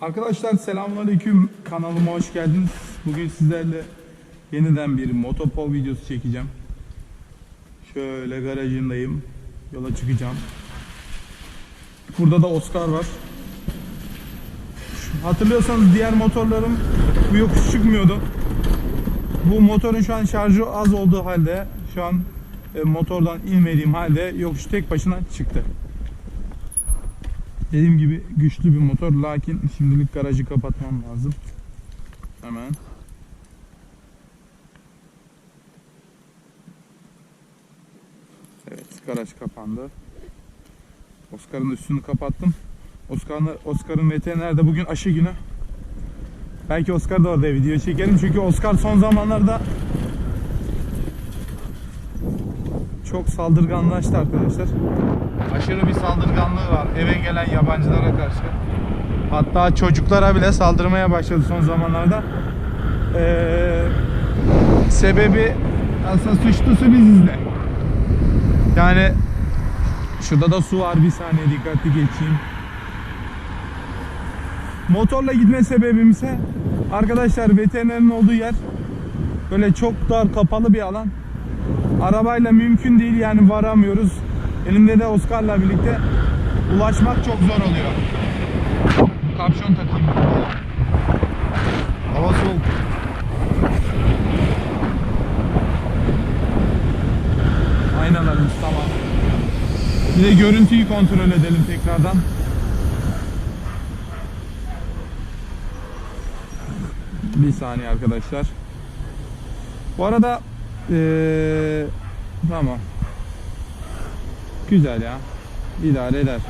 Arkadaşlar selamünaleyküm kanalıma hoş geldiniz. Bugün sizlerle yeniden bir motopol videosu çekeceğim. Şöyle garajındayım. Yola çıkacağım. Burada da Oscar var. Hatırlıyorsanız diğer motorlarım bu yokuş çıkmıyordu. Bu motorun şu an şarjı az olduğu halde şu an e, motordan inmediğim halde yokuş tek başına çıktı. Dediğim gibi güçlü bir motor lakin şimdilik garajı kapatmam lazım. Hemen. Evet garaj kapandı. Oscar'ın üstünü kapattım. Oscar'ın Oscar'ın veterinerde bugün aşı günü. Belki Oscar da orada video çekerim çünkü Oscar son zamanlarda çok saldırganlaştı arkadaşlar. Aşırı bir saldırganlığı var eve gelen yabancılara karşı. Hatta çocuklara bile saldırmaya başladı son zamanlarda. Ee, sebebi aslında suçlusu biziz de. Yani şurada da su var bir saniye dikkatli geçeyim. Motorla gitme sebebim ise arkadaşlar veterinerin olduğu yer böyle çok dar kapalı bir alan. Arabayla mümkün değil yani varamıyoruz. Elimde de Oscar'la birlikte ulaşmak çok zor oluyor. Kapşon takayım. Hava soğuk. Aynalarımız tamam. Bir de görüntüyü kontrol edelim tekrardan. Bir saniye arkadaşlar. Bu arada eee tamam. Güzel ya. İdare eder.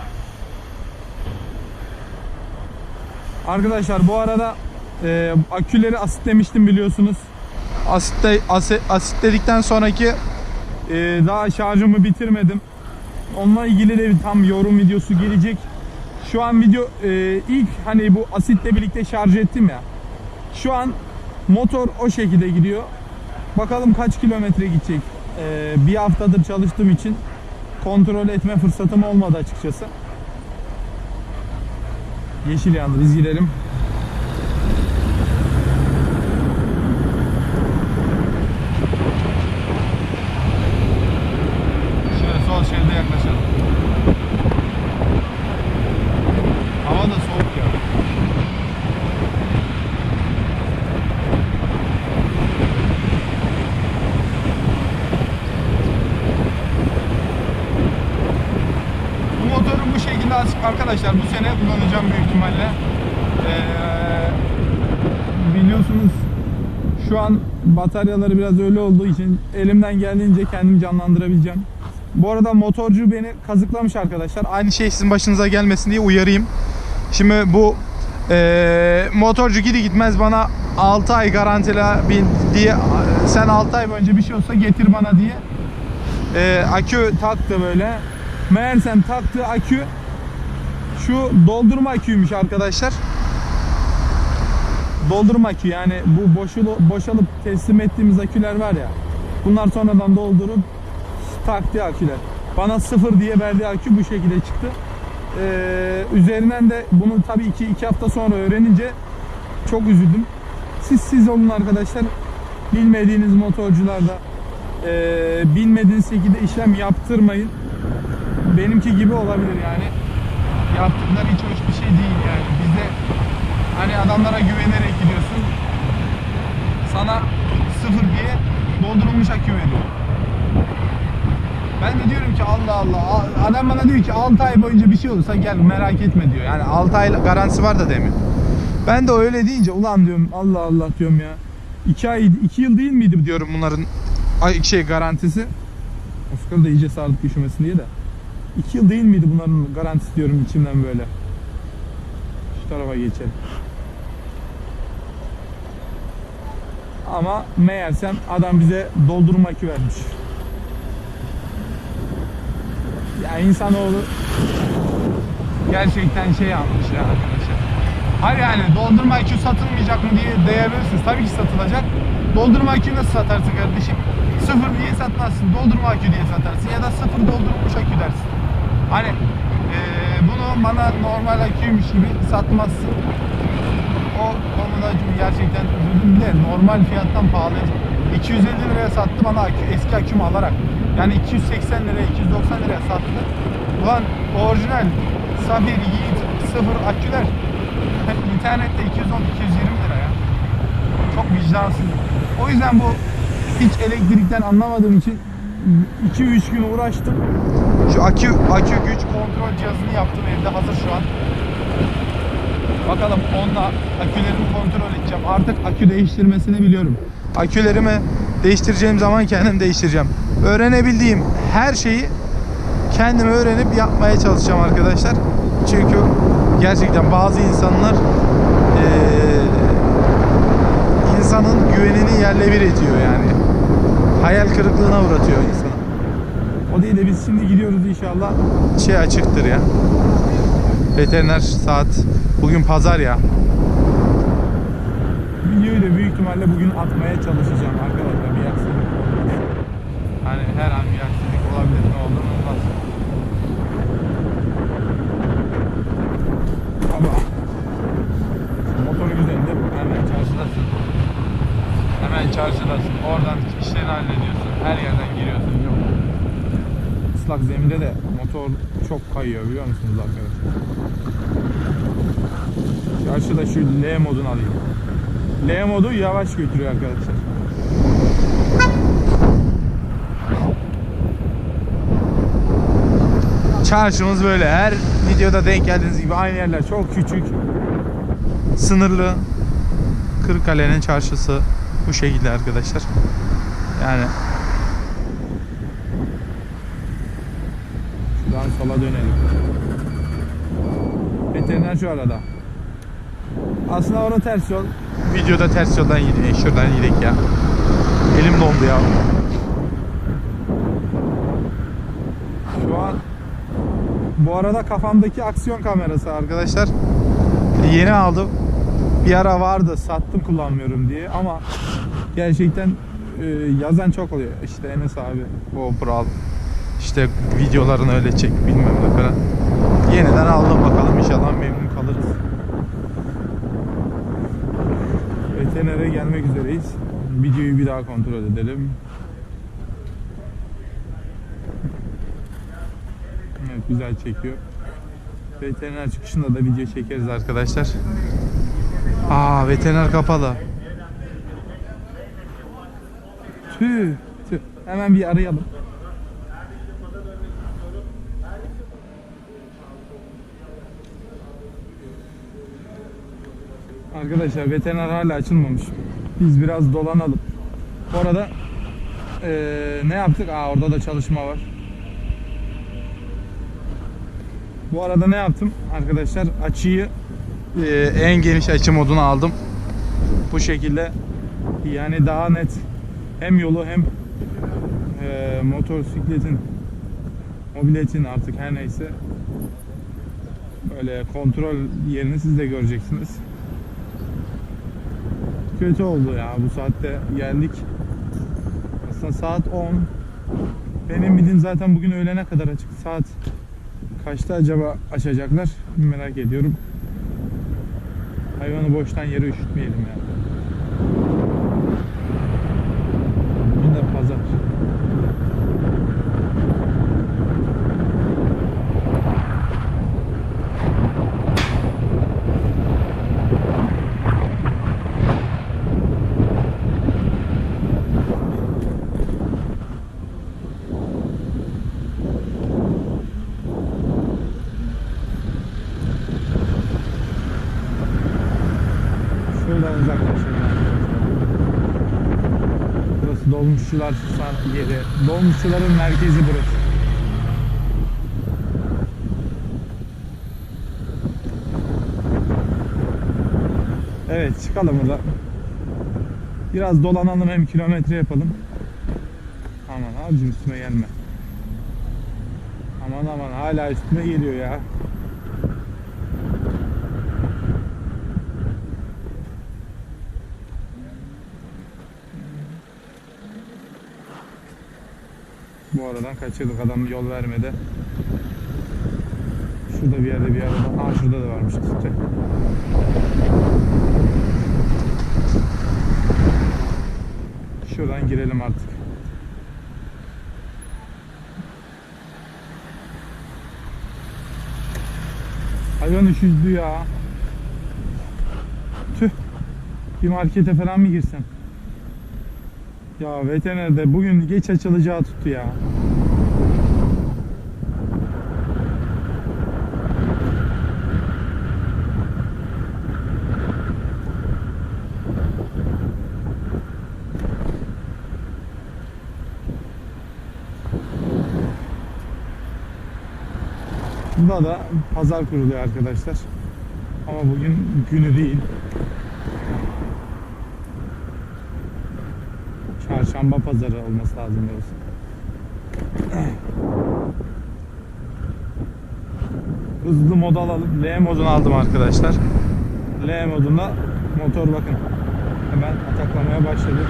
Arkadaşlar bu arada eee aküleri asitlemiştim biliyorsunuz. Asitte, asi- asitledikten sonraki eee, daha şarjımı bitirmedim. Onunla ilgili de bir tam yorum videosu gelecek. Şu an video eee, ilk hani bu asitle birlikte şarj ettim ya. Şu an motor o şekilde gidiyor. Bakalım kaç kilometre gidecek. Ee, bir haftadır çalıştığım için kontrol etme fırsatım olmadı açıkçası. Yeşil yandı biz gidelim. Şöyle sol şeride yaklaşalım. Hava da soğuk ya. Bu motoru bu şekilde as- arkadaşlar bu sene kullanacağım büyük ihtimalle. Ee, biliyorsunuz şu an bataryaları biraz öyle olduğu için elimden geldiğince kendimi canlandırabileceğim. Bu arada motorcu beni kazıklamış arkadaşlar. Aynı şey sizin başınıza gelmesin diye uyarayım. Şimdi bu eee, motorcu gidi gitmez bana 6 ay garantili bin diye sen 6 ay boyunca bir şey olsa getir bana diye e, akü taktı böyle. Meğersem taktığı akü şu doldurma aküymüş arkadaşlar. Doldurma akü yani bu boşulu, boşalıp teslim ettiğimiz aküler var ya. Bunlar sonradan doldurup taktığı aküler. Bana sıfır diye verdiği akü bu şekilde çıktı. Ee, üzerinden de bunu tabii iki, iki hafta sonra öğrenince çok üzüldüm. Siz siz olun arkadaşlar. Bilmediğiniz motorcularda ee, bilmediğiniz şekilde işlem yaptırmayın. Benimki gibi olabilir yani. Yaptıkları hiç hoş bir şey değil yani. Bizde hani adamlara güvenerek gidiyorsun. Sana sıfır diye doldurulmuş akü veriyor. Ben de diyorum ki Allah Allah. Adam bana diyor ki 6 ay boyunca bir şey olursa gel merak etme diyor. Yani 6 ay garantisi var da demiyor. Ben de öyle deyince ulan diyorum Allah Allah diyorum ya. 2 ay 2 yıl değil miydi diyorum bunların ay şey garantisi. Oscar da iyice sardık üşümesin diye de. 2 yıl değil miydi bunların garantisi diyorum içimden böyle. Şu tarafa geçelim. Ama meğersem adam bize doldurma vermiş. Ya insanoğlu gerçekten şey yapmış ya arkadaşlar. Hayır yani doldurma akü satılmayacak mı diye diyebilirsiniz. Tabii ki satılacak. Doldurma akü nasıl satarsın kardeşim? Sıfır diye satmazsın. Doldurma akü diye satarsın. Ya da sıfır doldurulmuş akü dersin. Hani eee bunu bana normal aküymüş gibi satmazsın. O konuda gerçekten üzüldüm de normal fiyattan pahalı. 250 liraya sattı bana akü, eski akümü alarak. Yani 280 liraya, 290 liraya sattı. Ulan orijinal Safir Yiğit sıfır aküler internette 210-220 lira ya. Çok vicdansız. O yüzden bu hiç elektrikten anlamadığım için 2-3 gün uğraştım. Şu akü akü güç kontrol cihazını yaptım evde hazır şu an. Bakalım onunla akülerimi kontrol edeceğim. Artık akü değiştirmesini biliyorum. Akülerimi değiştireceğim zaman kendim değiştireceğim. Öğrenebildiğim her şeyi kendim öğrenip yapmaya çalışacağım arkadaşlar. Çünkü gerçekten bazı insanlar eee, insanın güvenini yerle bir ediyor yani. Hayal kırıklığına uğratıyor insanı. O değil de biz şimdi gidiyoruz inşallah. Şey açıktır ya. Veteriner saat. Bugün pazar ya. Videoyu da büyük ihtimalle bugün atmaya çalışacağım arkadaşlar. Bir aksilik. Hani her an bir aksilik olabilir. Ne olur ne olmaz. Ama motoru güzel değil mi? Hemen çarşıdasın. Hemen çarşıdasın. Oradan işlerini hallediyorsun. Her yerden giriyorsun. Yok. Islak zeminde de motor çok kayıyor biliyor musunuz arkadaşlar? Çarşıda şu L modunu alayım. L modu yavaş götürüyor arkadaşlar. Çarşımız böyle. Her videoda denk geldiğiniz gibi aynı yerler çok küçük. Sınırlı. Kırıkkale'nin çarşısı bu şekilde arkadaşlar. Yani Şuradan sola dönelim. Veteriner şu arada. Aslında orada ters yol. Videoda ters yoldan gidelim. Şuradan gidelim ya. Elim dondu ya. Şu an bu arada kafamdaki aksiyon kamerası arkadaşlar. Yeni aldım. Bir ara vardı sattım kullanmıyorum diye ama gerçekten e, yazan çok oluyor. İşte Enes abi GoPro al. İşte videolarını öyle çek bilmem ne falan. Yeniden aldım bakalım inşallah memnun kalırız. Veterinere gelmek üzereyiz. Videoyu bir daha kontrol edelim. Evet güzel çekiyor. Veteriner çıkışında da video çekeriz arkadaşlar. Aa veteriner kapalı. Tüh, tüh. Hemen bir arayalım. Arkadaşlar veteriner hala açılmamış. Biz biraz dolanalım. Bu arada eee, ne yaptık? Aa orada da çalışma var. Bu arada ne yaptım? Arkadaşlar açıyı eee, en geniş açı moduna aldım. Bu şekilde yani daha net hem yolu hem eee motosikletin mobiletin artık her neyse böyle kontrol yerini siz de göreceksiniz. Kötü oldu ya bu saatte geldik. Aslında saat 10. Benim bildiğim zaten bugün öğlene kadar açık. Saat kaçta acaba açacaklar merak ediyorum. Hayvanı boştan yere üşütmeyelim ya. Bugün de pazar. Şuradan uzaklaşalım. Burası dolmuşçular yeri. Dolmuşçuların merkezi burası. Evet çıkalım burada. Biraz dolanalım hem kilometre yapalım. Aman abicim üstüme gelme. Aman aman hala üstüme geliyor ya. Bu aradan kaçırdık adam yol vermedi. Şurada bir yerde bir araba. Ha şurada da varmış tüte. Şuradan girelim artık. Hayvan üşüdü ya. Tüh. Bir markete falan mı girsem? Ya veterinerde bugün geç açılacağı tuttu ya. Burada da pazar kuruluyor arkadaşlar. Ama bugün günü değil. Çarşamba pazarı olması lazım burası. Hızlı mod alalım. L modunu aldım arkadaşlar. L modunda motor bakın. Hemen ataklamaya başladı.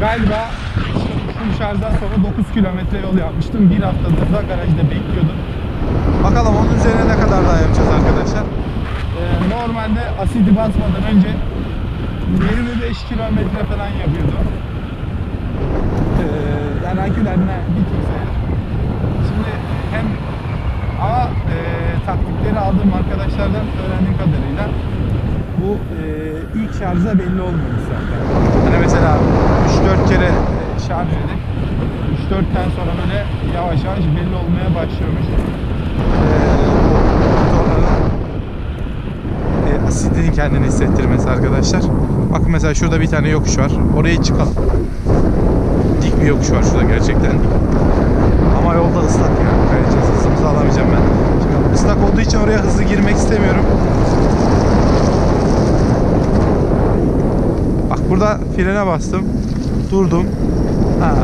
Galiba şu şarjdan sonra 9 kilometre yol yapmıştım. Bir haftadır da garajda bekliyordum. Bakalım onun üzerine ne kadar daha yapacağız arkadaşlar. Ee, normalde asidi basmadan önce 25 kilometre falan yapıyordu. Ee, yani akülerine bitirse. Şimdi hem ama e, taktikleri aldığım arkadaşlardan öğrendiğim kadarıyla bu e, ilk şarjda belli olmuyor zaten. Hani mesela 3-4 kere e, şarj edip 3-4'ten sonra böyle yavaş yavaş belli olmaya başlıyormuş. Ee, e, asidinin kendini hissettirmesi arkadaşlar. Bakın mesela şurada bir tane yokuş var. Oraya çıkalım. Dik bir yokuş var şurada gerçekten. Ama yolda ıslak ya. Kayacağız. Hızımızı alamayacağım ben. Şimdi ıslak olduğu için oraya hızlı girmek istemiyorum. Bak burada frene bastım. Durdum. Ha.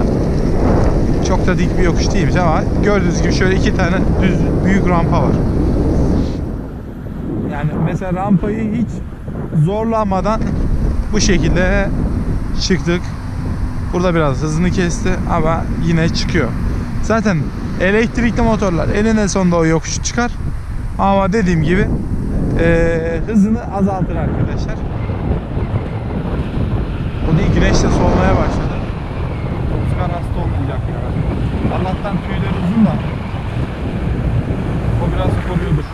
Çok da dik bir yokuş değilmiş ama gördüğünüz gibi şöyle iki tane düz büyük rampa var. Yani mesela rampayı hiç zorlamadan bu şekilde çıktık. Burada biraz hızını kesti ama yine çıkıyor. Zaten elektrikli motorlar eninde sonunda o yokuşu çıkar. Ama dediğim gibi eee, hızını azaltır arkadaşlar. O değil güneş de solmaya başladı. Oscar hasta olmayacak ya. Allah'tan tüyleri uzun da. O biraz koruyordur.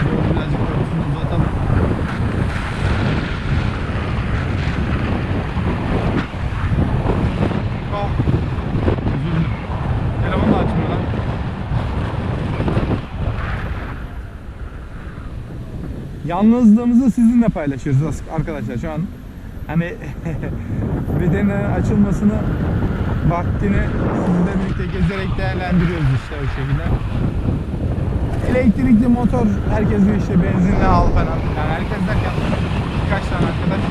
Şu doğru birazcık korkusunu uzatalım. Üzüldüm. Telefonu açmıyor lan. Yalnızlığımızı sizinle paylaşıyoruz arkadaşlar şu an. Hani veterinerin açılmasını vaktini sizinle birlikte gezerek değerlendiriyoruz işte o şekilde. Elektrikli motor herkes işte benzinli al falan. Yani herkes derken birkaç tane arkadaş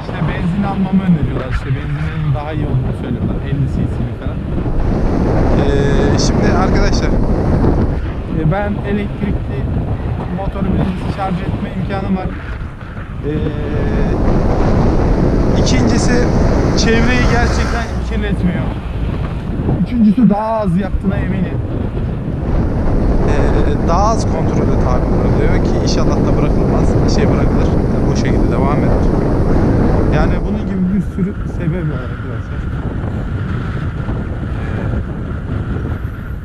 işte benzin almamı öneriyorlar. İşte benzinin daha iyi olduğunu söylüyorlar. 50 cc'li falan. Ee, şimdi arkadaşlar e, ben elektrikli motoru birincisi şarj etme imkanım var. Ee, ikincisi çevreyi gerçekten kirletmiyor. Üçüncüsü daha az yaktığına eminim. Ee, daha az kontrole tabi bırakılıyor ki inşallah da bırakılmaz. Şey bırakılır. Bu şekilde devam eder. Yani bunun gibi bir sürü sebep var arkadaşlar.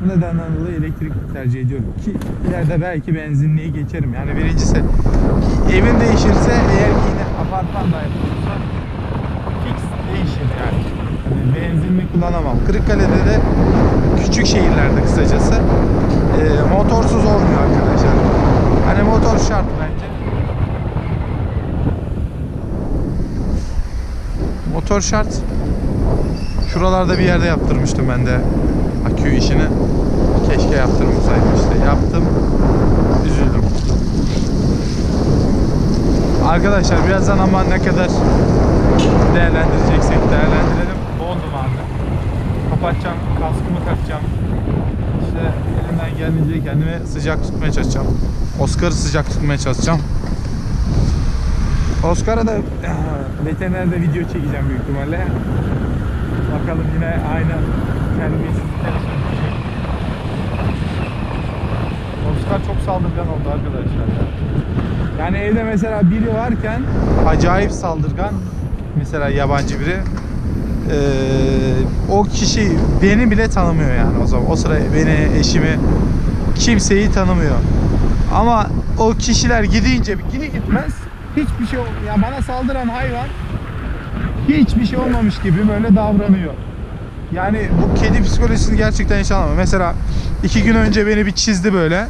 Bu nedenden dolayı elektrik tercih ediyorum ki ileride belki benzinliğe geçerim. Yani birincisi evin değişirse eğer ki yine apartman da yapılırsa fix değişir yani. Benzinli kullanamam. Kırıkkale'de de küçük şehirlerde kısacası e, motorsuz olmuyor arkadaşlar. Hani motor şart bence. Motor şart. Şuralarda bir yerde yaptırmıştım ben de akü işini. Keşke yaptırmasaydım işte. Yaptım. Üzüldüm. Arkadaşlar birazdan ama ne kadar değerlendireceksek değerlendirelim. Kapatacağım, kaskımı takacağım. İşte elimden geldiğince kendimi sıcak tutmaya çalışacağım. Oscar'ı sıcak tutmaya çalışacağım. Oscar'a da veterinerde video çekeceğim büyük ihtimalle. Bakalım yine aynı terbiyesizlikler sürdürecek. Oscar çok saldırgan oldu arkadaşlar ya. Yani evde mesela biri varken acayip saldırgan. Mesela yabancı biri. Ee, o kişi beni bile tanımıyor yani o zaman. O sıra beni, eşimi kimseyi tanımıyor. Ama o kişiler gidince gidi gitmez hiçbir şey ya bana saldıran hayvan hiçbir şey olmamış gibi böyle davranıyor. Yani bu kedi psikolojisini gerçekten hiç anlamam. Mesela iki gün önce beni bir çizdi böyle.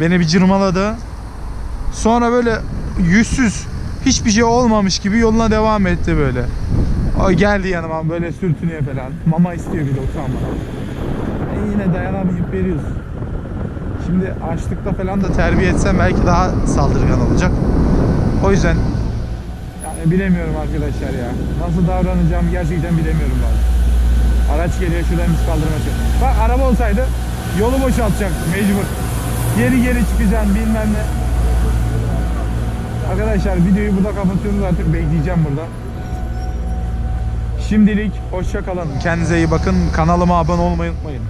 Beni bir cırmaladı. Sonra böyle yüzsüz hiçbir şey olmamış gibi yoluna devam etti böyle. O geldi yanıma böyle sürtünüyor falan. Mama istiyor bir de utanmadan. E yine dayanamayıp veriyoruz. Şimdi açlıkta falan da terbiye etsem belki daha saldırgan olacak. O yüzden yani bilemiyorum arkadaşlar ya. Nasıl davranacağımı gerçekten bilemiyorum bazen. Araç geliyor şuradan biz çalışıyor. Bak araba olsaydı yolu boşaltacak mecbur. Geri geri çıkacaksın bilmem ne. Arkadaşlar videoyu burada kapatıyoruz artık bekleyeceğim burada. Şimdilik hoşça kalın. Kendinize iyi bakın. Kanalıma abone olmayı unutmayın.